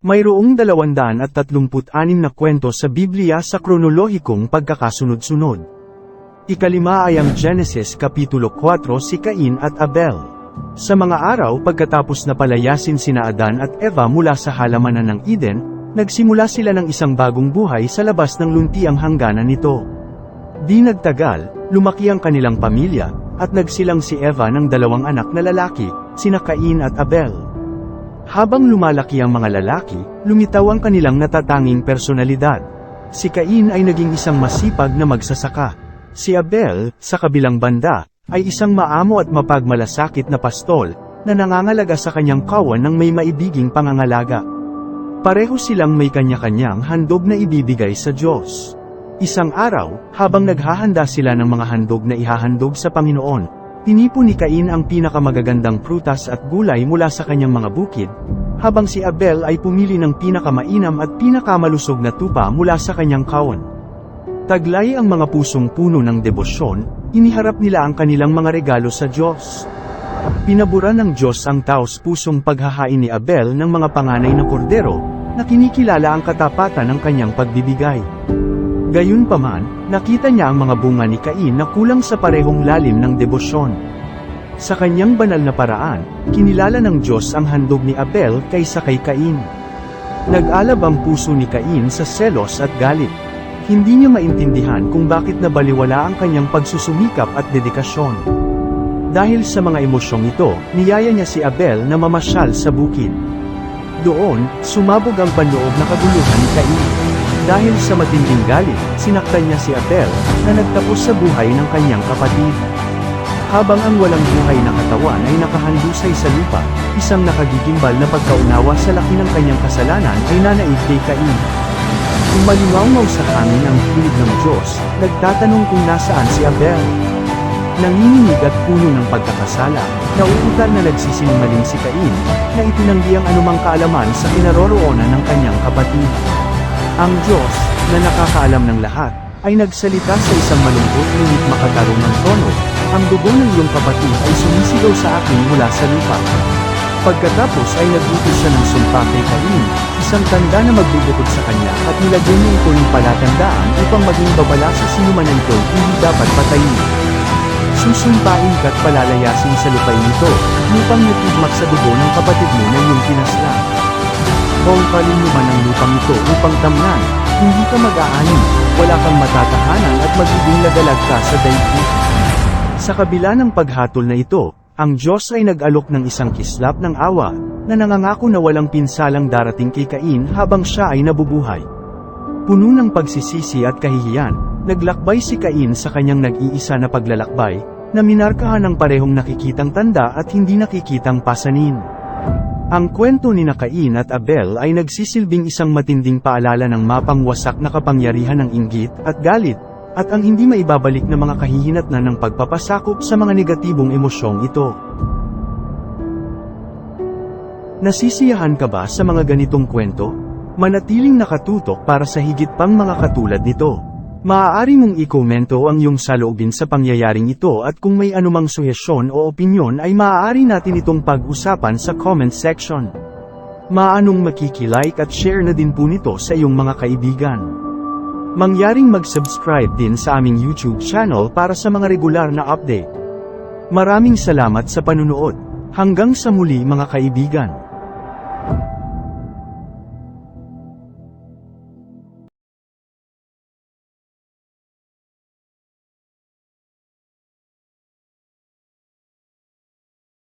Mayroong 236 na kwento sa Biblia sa kronolohikong pagkakasunod-sunod. Ikalima ay ang Genesis Kapitulo 4 si Cain at Abel. Sa mga araw pagkatapos na palayasin sina Adan at Eva mula sa halamanan ng Eden, nagsimula sila ng isang bagong buhay sa labas ng luntiang hangganan nito. Di nagtagal, lumaki ang kanilang pamilya, at nagsilang si Eva ng dalawang anak na lalaki, sina Cain at Abel. Habang lumalaki ang mga lalaki, lumitaw ang kanilang natatanging personalidad. Si Cain ay naging isang masipag na magsasaka. Si Abel, sa kabilang banda, ay isang maamo at mapagmalasakit na pastol, na nangangalaga sa kanyang kawan ng may maibiging pangangalaga. Pareho silang may kanya-kanyang handog na ibibigay sa Diyos. Isang araw, habang naghahanda sila ng mga handog na ihahandog sa Panginoon, Tinipon ni Cain ang pinakamagagandang prutas at gulay mula sa kanyang mga bukid, habang si Abel ay pumili ng pinakamainam at pinakamalusog na tupa mula sa kanyang kawan. Taglay ang mga pusong puno ng debosyon, iniharap nila ang kanilang mga regalo sa Diyos. Pinabura ng Diyos ang taos pusong paghahain ni Abel ng mga panganay na kordero, na kinikilala ang katapatan ng kanyang pagbibigay. Gayunpaman, nakita niya ang mga bunga ni Cain na kulang sa parehong lalim ng debosyon. Sa kanyang banal na paraan, kinilala ng Diyos ang handog ni Abel kaysa kay Cain. Nag-alab ang puso ni Cain sa selos at galit. Hindi niya maintindihan kung bakit nabaliwala ang kanyang pagsusumikap at dedikasyon. Dahil sa mga emosyong ito, niyaya niya si Abel na mamasyal sa bukid. Doon, sumabog ang panloob na kaguluhan ni Cain. Dahil sa matinding galit, sinaktan niya si Abel, na nagtapos sa buhay ng kanyang kapatid. Habang ang walang buhay na katawan ay nakahandusay sa lupa, isang nakagigimbal na pagkaunawa sa laki ng kanyang kasalanan ay nanaig kay Cain. Kung malingaw sa hangin ang hilig ng Diyos, nagtatanong kung nasaan si Abel. Nanginginig at puno ng pagkakasala, nauutal na nagsisinungaling si Cain, na itinanggi ang anumang kaalaman sa kinaroroonan ng kanyang kapatid. Ang Diyos, na nakakaalam ng lahat, ay nagsalita sa isang malungkot ngunit makatarungang tono, ang dugo ng iyong kapatid ay sumisigaw sa akin mula sa lupa. Pagkatapos ay nagutos siya ng sumpa kay Cain, isang tanda na magbubukod sa kanya at nilagyan niya ito ng palatandaan upang maging babala sa sinuman na ito hindi dapat patayin. Susumpain ka't palalayasin sa lupain ito, upang nitugmak sa dugo ng kapatid mo na iyong pinasla. Bongkalin mo man ang lupang ito upang tamnan, hindi ka mag-aani, wala kang matatahanan at magiging lagalag ka sa daigdig. Sa kabila ng paghatol na ito, ang Diyos ay nag-alok ng isang kislap ng awa, na nangangako na walang pinsalang darating kay Cain habang siya ay nabubuhay. Puno ng pagsisisi at kahihiyan, naglakbay si Cain sa kanyang nag-iisa na paglalakbay, na minarkahan ng parehong nakikitang tanda at hindi nakikitang pasanin. Ang kwento ni Cain at Abel ay nagsisilbing isang matinding paalala ng mapangwasak na kapangyarihan ng inggit at galit, at ang hindi maibabalik na mga kahihinatnan ng pagpapasakop sa mga negatibong emosyong ito. Nasisiyahan ka ba sa mga ganitong kwento? Manatiling nakatutok para sa higit pang mga katulad nito. Maaari mong ikomento ang iyong saloobin sa pangyayaring ito at kung may anumang suhesyon o opinyon ay maaari natin itong pag-usapan sa comment section. Maanong makikilike at share na din po nito sa iyong mga kaibigan. Mangyaring mag-subscribe din sa aming YouTube channel para sa mga regular na update. Maraming salamat sa panunood. Hanggang sa muli mga kaibigan.